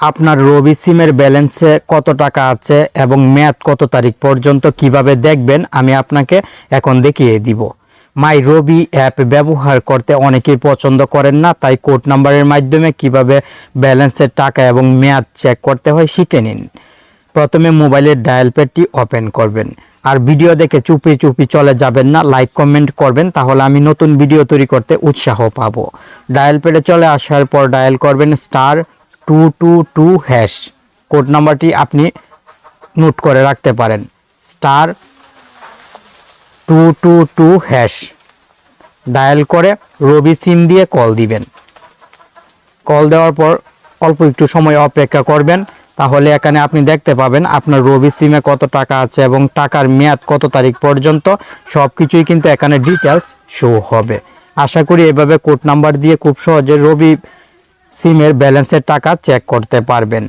আপনার রবি সিমের ব্যালেন্সে কত টাকা আছে এবং মেয়াদ কত তারিখ পর্যন্ত কীভাবে দেখবেন, আমি আপনাকে এখন দেখিয়ে দিব। মাই রবি অ্যাপ ব্যবহার করতে অনেকেই পছন্দ করেন না, তাই কোড নাম্বারের মাধ্যমে কীভাবে ব্যালেন্সের টাকা এবং মেয়াদ চেক করতে হয় শিখে নিন। প্রথমে মোবাইলের ডায়াল প্যাডটি ওপেন করবেন। আর ভিডিও দেখে চুপি চুপি চলে যাবেন না, লাইক, কমেন্ট করবেন, তাহলে আমি নতুন ভিডিও তৈরি করতে উৎসাহ পাবো। ডায়াল প্যাডে চলে আসার পর ডায়াল করবেন star two two two hash code নাম্বারটি আপনি নোট করে রাখতে পারেন। Star two two two hash dial করে রবি সিম দিয়ে কল দিবেন। কল দেওয়ার পর অল্প একটু সময় অপেক্ষা করবেন। তাহলে এখানে আপনি দেখতে পাবেন আপনার রবি সিমে কত টাকা আছে এবং টাকার মেয়াদ কত তারিখ পর্যন্ত। সব কিছুই কিন্তু এখানে ডিটেলস শো হবে। আশা করি এভাবে কোড নাম্বার দিয়ে খুব সহজে রবি সিমের ব্যালেন্সের টাকা চেক করতে পারবেন।